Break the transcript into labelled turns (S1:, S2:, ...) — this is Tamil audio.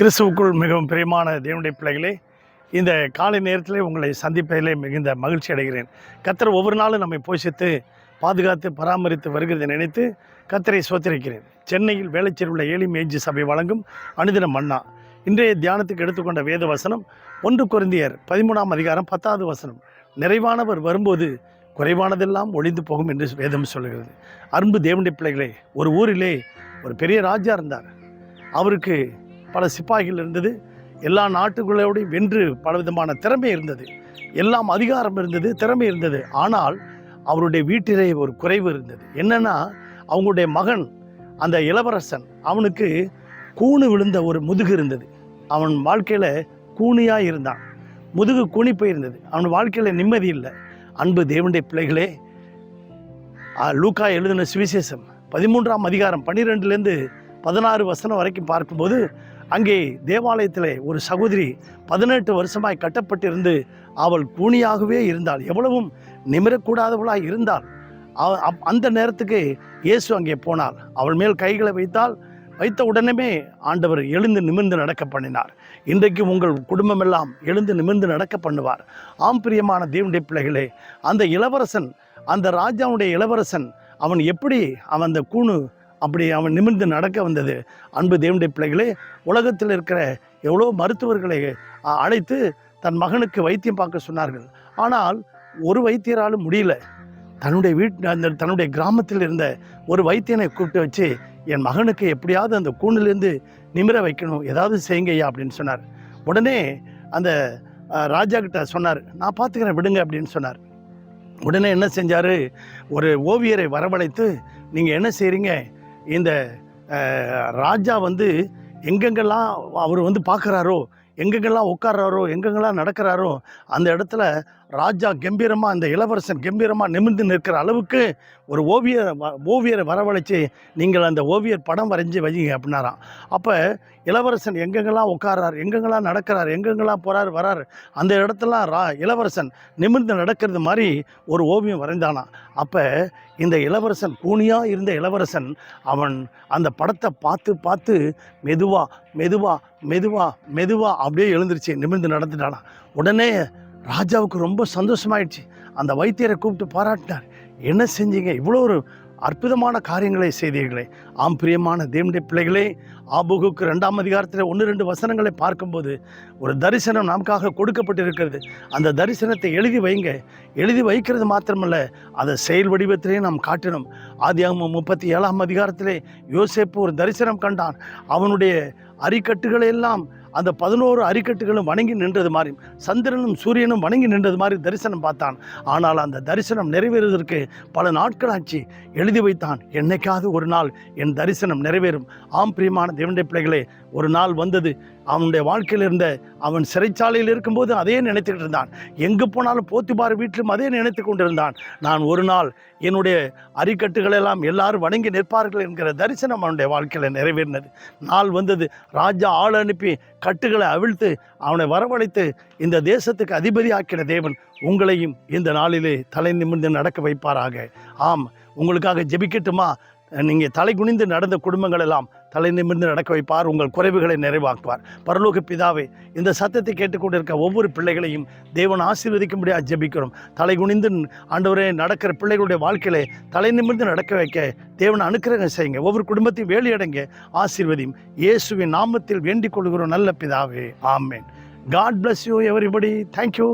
S1: கிறிஸ்துவுக்குள் மிகவும் பிரியமான தேவனுடைய பிள்ளைகளே இந்த காலை நேரத்தில் உங்களை சந்திப்பதிலே மிகுந்த மகிழ்ச்சி அடைகிறேன். கத்தர் ஒவ்வொரு நாளும் நம்மை போஷித்து பாதுகாத்து பராமரித்து வருகிறதை நினைத்து கத்தரை சோத்திருக்கிறேன் சென்னையில் வேலைச்சேரி உள்ள ஏழி மேஜி சபை வழங்கும் அனுதினம் மன்னா. இன்றைய தியானத்துக்கு எடுத்துக்கொண்ட வேத வசனம் ஒன்று குருந்தியர் பதிமூணாம் அதிகாரம் பத்தாவது வசனம். நிறைவானவர் வரும்போது குறைவானதெல்லாம் ஒளிந்து போகும் என்று வேதம் சொல்கிறது அன்பு தேவனுடைய பிள்ளைகளே ஒரு ஊரிலே ஒரு பெரிய ராஜா இருந்தார். அவருக்கு பல சிப்பாய்கள் இருந்தது. எல்லா நாட்டுகளோடையும் வென்று பலவிதமான திறமை இருந்தது. எல்லாம் அதிகாரம் இருந்தது திறமை இருந்தது. ஆனால் அவருடைய வீட்டிலே ஒரு குறைவு இருந்தது. என்னன்னா அவங்களுடைய மகன் அந்த இளவரசன் அவனுக்கு கூணு விழுந்த ஒரு முதுகு இருந்தது. அவன் வாழ்க்கையில் கூனியாக இருந்தான். முதுகு கூனி போயிருந்தது. அவன் வாழ்க்கையில் நிம்மதி இல்லை. அன்பு தேவனுடைய பிள்ளைகளே லூக்கா எழுதின சுவிசேஷம் பதிமூன்றாம் அதிகாரம் பன்னிரெண்டுலேருந்து பதினாறு வசனம் வரைக்கும் பார்க்கும்போது அங்கே தேவாலயத்தில் ஒரு சகோதரி பதினெட்டு வருஷமாய் கட்டப்பட்டிருந்து அவள் கூனியாகவே இருந்தாள். எவ்வளவும் நிமிரக்கூடாதவளாய் இருந்தாள். அவ- அப்- அந்த நேரத்துக்கு இயேசு அங்கே போனாள் அவள் மேல் கைகளை வைத்தால் வைத்த உடனே ஆண்டவர் எழுந்து நிமிர்ந்து நடக்க பண்ணினார். இன்றைக்கு உங்கள் குடும்பமெல்லாம் எழுந்து நிமிர்ந்து நடக்க பண்ணுவார். ஆம் பிரியமான தேவனுடைய பிள்ளைகளே அந்த இளவரசன் அந்த ராஜாவுடைய இளவரசன் அவன் எப்படி அவன் அந்த கூணு அப்படி அவன் நிமிர்ந்து நடக்க வந்தது. அன்பு தேவனுடைய பிள்ளைகளே உலகத்தில் இருக்கிற எவ்வளோ மருத்துவர்களை அழைத்து தன் மகனுக்கு வைத்தியம் பார்க்க சொன்னார்கள். ஆனால் ஒரு வைத்தியராலும் முடியல. தன்னுடைய வீட் அந்த தன்னுடைய கிராமத்தில் இருந்த ஒரு வைத்தியனை கூப்பிட்டு வச்சு என் மகனுக்கு எப்படியாவது அந்த கூண்டிலேருந்து நிமிர வைக்கணும் ஏதாவது செய்யுங்கய்யா அப்படின்னு சொன்னார். உடனே அந்த ராஜா கிட்ட சொன்னார் நான் பார்த்துக்கிறேன் விடுங்க அப்படின்னு சொன்னார். உடனே என்ன செஞ்சார்? ஒரு ஓவியரை வரவழைத்து நீங்கள் என்ன செய்கிறீங்க இந்த ராஜா வந்து எங்கெங்கெல்லாம் அவர் வந்து பார்க்குறாரோ எங்கெங்கெல்லாம் உட்கார்றாரோ எங்கெங்கெல்லாம் நடக்கிறாரோ அந்த இடத்துல ராஜா கம்பீரமாக அந்த இளவரசன் கம்பீரமாக நிமிர்ந்து நிற்கிற அளவுக்கு ஒரு ஓவியர் வ- ஓவியரை வரவழைச்சி நீங்கள் அந்த ஓவியர் படம் வரைஞ்சி வைங்க அப்படின்னாராம். அப்போ இளவரசன் எங்கெங்கெல்லாம் உட்கார்றார் எங்கெங்கெல்லாம் நடக்கிறார் எங்கெங்கெல்லாம் போகிறார் வரார் அந்த இடத்துலாம் ரா இளவரசன் நிமிர்ந்து நடக்கிறது மாதிரி ஒரு ஓவியம் வரைந்தானான் அப்போ இந்த இளவரசன் கூனியாக இருந்த இளவரசன் அவன் அந்த படத்தை பார்த்து பார்த்து மெதுவாக மெதுவாக மெதுவா மெதுவா அப்படியே எழுந்துருச்சு நிமிர்ந்து நடந்துட்டானா. உடனே ராஜாவுக்கு ரொம்ப சந்தோஷமாயிடுச்சு. அந்த வைத்தியரை கூப்பிட்டு பாராட்டினார். என்ன செஞ்சீங்க? இவ்வளோ ஒரு அற்புதமான காரியங்களை செய்தீர்களே. ஆம் பிரியமான தேவனுடைய பிள்ளைகளே ஆபுகுக்கு ரெண்டாம் அதிகாரத்தில் ஒன்று ரெண்டு வசனங்களை பார்க்கும்போது ஒரு தரிசனம் நமக்காக கொடுக்கப்பட்டிருக்கிறது. அந்த தரிசனத்தை எழுதி வைங்க. எழுதி வைக்கிறது மாத்திரமல்ல அதை செயல் வடிவத்திலே நாம் காட்டினோம். ஆதியாகமம் முப்பத்தி ஏழாம் அதிகாரத்திலே யோசேப்பு ஒரு தரிசனம் கண்டான். அவனுடைய அரிக்கட்டுகளை எல்லாம் அந்த பதினோரு அரிக்கட்டுகளும் வணங்கி நின்றது மாதிரி சந்திரனும் சூரியனும் வணங்கி நின்றது மாதிரி தரிசனம் பார்த்தான். ஆனால் அந்த தரிசனம் நிறைவேறுவதற்கு பல நாட்களாச்சு. எழுதி வைத்தான் என்னைக்காவது ஒரு நாள் என் தரிசனம் நிறைவேறும். ஆம் பிரியமான தேவனுடைய பிள்ளைகளே ஒரு நாள் வந்தது. அவனுடைய வாழ்க்கையில் இருந்த அவன் சிறைச்சாலையில் இருக்கும்போது அதே நினைத்துக்கிட்டு இருந்தான். எங்கு போனாலும் போத்திபார் வீட்டிலும் அதே நினைத்து கொண்டிருந்தான். நான் ஒரு நாள் என்னுடைய அரிக்கட்டுகளெல்லாம் எல்லாரும் வணங்கி நிற்பார்கள் என்கிற தரிசனம் அவனுடைய வாழ்க்கையில் நிறைவேறினது. நாள் வந்தது. ராஜா ஆள் அனுப்பி கட்டுகளை அவிழ்த்து அவனை வரவழைத்து இந்த தேசத்துக்கு அதிபதியாக்கின தேவன் உங்களையும் இந்த நாளிலே தலை நிமிர்ந்து நடக்க வைப்பாராக. ஆம் உங்களுக்காக ஜெபிக்கட்டுமா? நீங்கள் தலை குனிந்து நடந்த குடும்பங்கள் எல்லாம் தலை நிமிர்ந்து நடக்க வைப்பார். உங்கள் குறைவுகளை நிறைவாக்குவார். பரலோக பிதாவே இந்த சத்தத்தை கேட்டுக்கொண்டிருக்க ஒவ்வொரு பிள்ளைகளையும் தேவன் ஆசீர்வதிக்கும்படியாக ஜெபிக்கிறோம். தலை குனிந்து ஆண்டவரே நடக்கிற பிள்ளைகளுடைய வாழ்க்கையிலே தலை நிமிர்ந்து நடக்க வைக்க தேவன் அனுக்கிரகம் செய்யுங்க. ஒவ்வொரு குடும்பத்தையும் வேலையடைங்க. ஆசீர்வதியும். இயேசுவின் நாமத்தில் வேண்டிக் கொள்கிறோம். நல்ல பிதாவே. ஆமேன். God bless you everybody thank you